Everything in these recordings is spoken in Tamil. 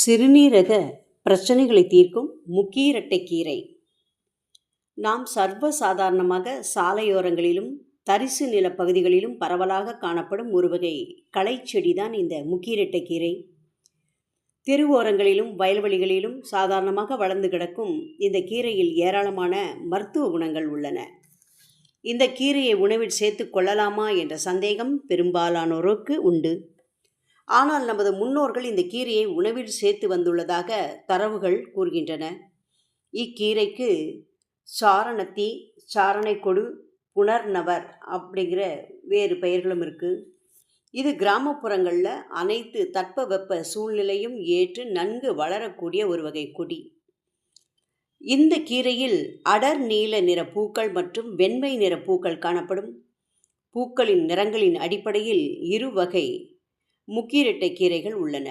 சிறுநீரக பிரச்சனைகளை தீர்க்கும் முக்கீரட்டை கீரை. நாம் சர்வ சாதாரணமாக சாலையோரங்களிலும் தரிசு நிலப்பகுதிகளிலும் பரவலாக காணப்படும் ஒரு வகை களைச்செடி தான் இந்த இரட்டை கீரை. தெருவோரங்களிலும் வயல்வெளிகளிலும் சாதாரணமாக வளர்ந்து கிடக்கும் இந்த கீரையில் ஏராளமான மருத்துவ குணங்கள் உள்ளன. இந்த கீரையை உணவில் சேர்த்து கொள்ளலாமா என்ற சந்தேகம் பெரும்பாலானோருக்கு உண்டு. ஆனால் நமது முன்னோர்கள் இந்த கீரையை உணவில் சேர்த்து வந்துள்ளதாக தரவுகள் கூறுகின்றன. இக்கீரைக்கு சாரணத்தி சாரணைக்கொடு புனர்நவர் அப்படிங்கிற வேறு பெயர்களும் இருக்குது இது கிராமப்புறங்களில் அனைத்து தட்பவெப்ப சூழ்நிலையும் ஏற்று நன்கு வளரக்கூடிய ஒரு வகை கொடி. இந்த கீரையில் அடர் நீல நிற பூக்கள் மற்றும் வெண்மை நிற பூக்கள் காணப்படும். பூக்களின் நிறங்களின் அடிப்படையில் இரு வகை முக்கீரட்டை கீரைகள் உள்ளன.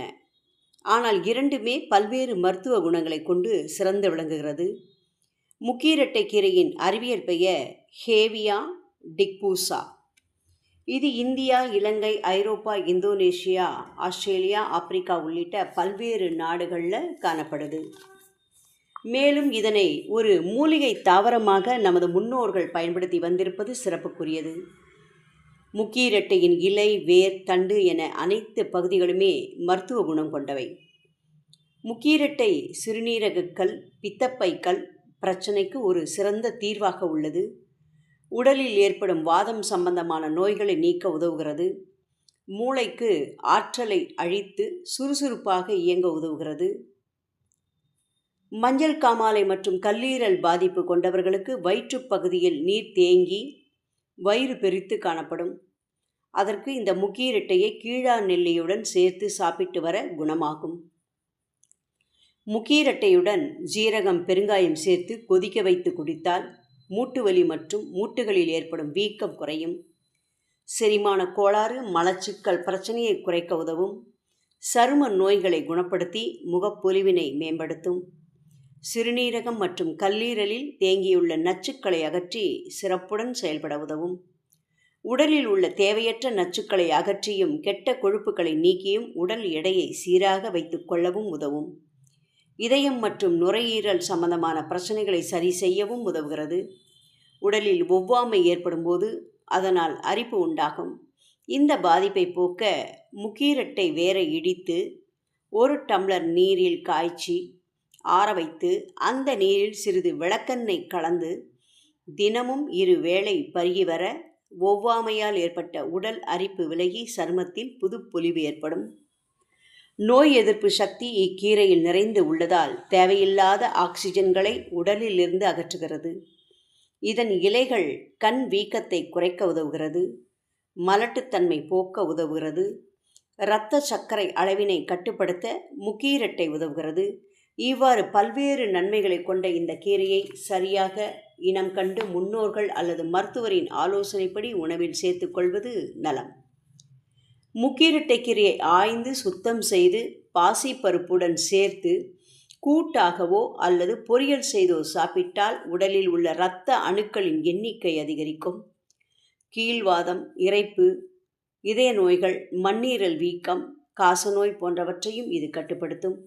ஆனால் இரண்டுமே பல்வேறு மருத்துவ குணங்களை கொண்டு சிறந்து விளங்குகிறது. முக்கீரட்டை கீரையின் அறிவியல் பெயர் ஹேவியா டிக்பூசா. இது India Ilangai Europe Indonesia Australia Africa உள்ளிட்ட பல்வேறு நாடுகளில் காணப்படுது. மேலும் இதனை ஒரு மூலிகை தாவரமாக நமது முன்னோர்கள் பயன்படுத்தி வந்திருப்பது சிறப்புக்குரியது. முக்கீரட்டையின் இலை வேர் தண்டு என அனைத்து பகுதிகளுமே மருத்துவ குணம் கொண்டவை. முக்கீரட்டை சிறுநீரகக்கல் பித்தப்பைக்கல் பிரச்சனைக்கு ஒரு சிறந்த தீர்வாக உள்ளது. உடலில் ஏற்படும் வாதம் சம்பந்தமான நோய்களை நீக்க உதவுகிறது. மூளைக்கு ஆற்றலை அழித்து சுறுசுறுப்பாக இயங்க உதவுகிறது. மஞ்சள் காமாலை மற்றும் கல்லீரல் பாதிப்பு கொண்டவர்களுக்கு வயிற்றுப்பகுதியில் நீர் தேங்கி வயிறு பெரித்து காணப்படும். அதற்கு இந்த முக்கீரட்டையை கீழா நெல்லியுடன் சேர்த்து சாப்பிட்டு வர குணமாகும். முக்கீரட்டையுடன் ஜீரகம் பெருங்காயம் சேர்த்து கொதிக்க வைத்து குடித்தால் மூட்டு வலி மற்றும் மூட்டுகளில் ஏற்படும் வீக்கம் குறையும். செரிமான கோளாறு மலச்சிக்கல் பிரச்சனையை குறைக்க உதவும். சரும நோய்களை குணப்படுத்தி முகப்பொலிவினை மேம்படுத்தும். சிறுநீரகம் மற்றும் கல்லீரலில் தேங்கியுள்ள நச்சுக்களை அகற்றி சிறப்புடன் செயல்பட உதவும். உடலில் உள்ள தேவையற்ற நச்சுக்களை அகற்றியும் கெட்ட கொழுப்புகளை நீக்கியும் உடல் எடையை சீராக வைத்துக் கொள்ளவும் உதவும். இதயம் மற்றும் நுரையீரல் சம்பந்தமான பிரச்சனைகளை சரி செய்யவும் உதவுகிறது. உடலில் ஒவ்வாமை ஏற்படும்போது அதனால் அரிப்பு உண்டாகும். இந்த பாதிப்பை போக்க முக்கீரட்டை வேற இடித்து ஒரு டம்ளர் நீரில் காய்ச்சி ஆற வைத்து அந்த நீரில் சிறிது விளக்கெண்ணெய் கலந்து தினமும் இரு வேளை பருகி வர ஒவ்வாமையால் ஏற்பட்ட உடல் அரிப்பு விலகி சருமத்தில் புது பொலிவு ஏற்படும். நோய் எதிர்ப்பு சக்தி இக்கீரையில் நிறைந்து உள்ளதால் தேவையில்லாத ஆக்சிஜன்களை உடலிலிருந்து அகற்றுகிறது. இதன் இலைகள் கண் வீக்கத்தை குறைக்க உதவுகிறது. மலட்டுத்தன்மை போக்க உதவுகிறது. இரத்த சர்க்கரை அளவினை கட்டுப்படுத்த முக்கீரட்டை உதவுகிறது. இவ்வாறு பல்வேறு நன்மைகளை கொண்ட இந்த கீரையை சரியாக இனம் கண்டு முன்னோர்கள் அல்லது மருத்துவரின் ஆலோசனைப்படி உணவில் சேர்த்துக்கொள்வது நலம். முக்கீரட்டை கீரையை ஆய்ந்து சுத்தம் செய்து பாசிப்பருப்புடன் சேர்த்து கூட்டாகவோ அல்லது பொரியல் செய்தோ சாப்பிட்டால் உடலில் உள்ள இரத்த அணுக்களின் எண்ணிக்கை அதிகரிக்கும். கீழ்வாதம் இறைப்பு இதய நோய்கள் மண்ணீரல் வீக்கம் காசநோய் போன்றவற்றையும் இது கட்டுப்படுத்தும்.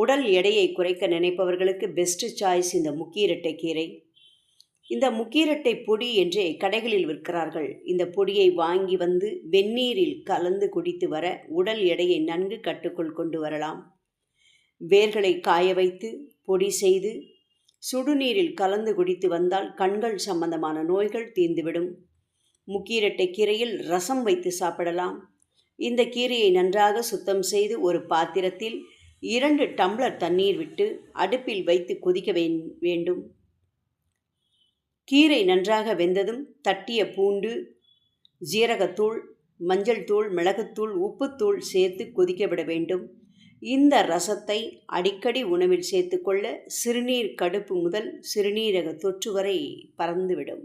உடல் எடையை குறைக்க நினைப்பவர்களுக்கு பெஸ்ட் சாய்ஸ் இந்த முக்கீரட்டை கீரை. இந்த முக்கீரட்டை பொடி என்றே கடைகளில் விற்கிறார்கள். இந்த பொடியை வாங்கி வந்து வெந்நீரில் கலந்து குடித்து வர உடல் எடையை நன்கு கட்டுக்குள் கொண்டு வரலாம். வேர்களை காய வைத்து பொடி செய்து சுடுநீரில் கலந்து குடித்து வந்தால் கண்கள் சம்பந்தமான நோய்கள் தீர்ந்துவிடும். முக்கீரட்டை கீரையில் ரசம் வைத்து சாப்பிடலாம். இந்த கீரையை நன்றாக சுத்தம் செய்து ஒரு பாத்திரத்தில் இரண்டு டம்ளர் தண்ணீர் விட்டு அடுப்பில் வைத்து கொதிக்க வேண்டும். கீரை நன்றாக வெந்ததும் தட்டிய பூண்டு ஜீரகத்தூள் மஞ்சள் தூள் மிளகுத்தூள் உப்புத்தூள் சேர்த்து கொதிக்க விட வேண்டும். இந்த ரசத்தை அடிக்கடி உணவில் சேர்த்துக்கொள்ள சிறுநீர் கடுப்பு முதல் சிறுநீரக தொற்று வரை பறந்துவிடும்.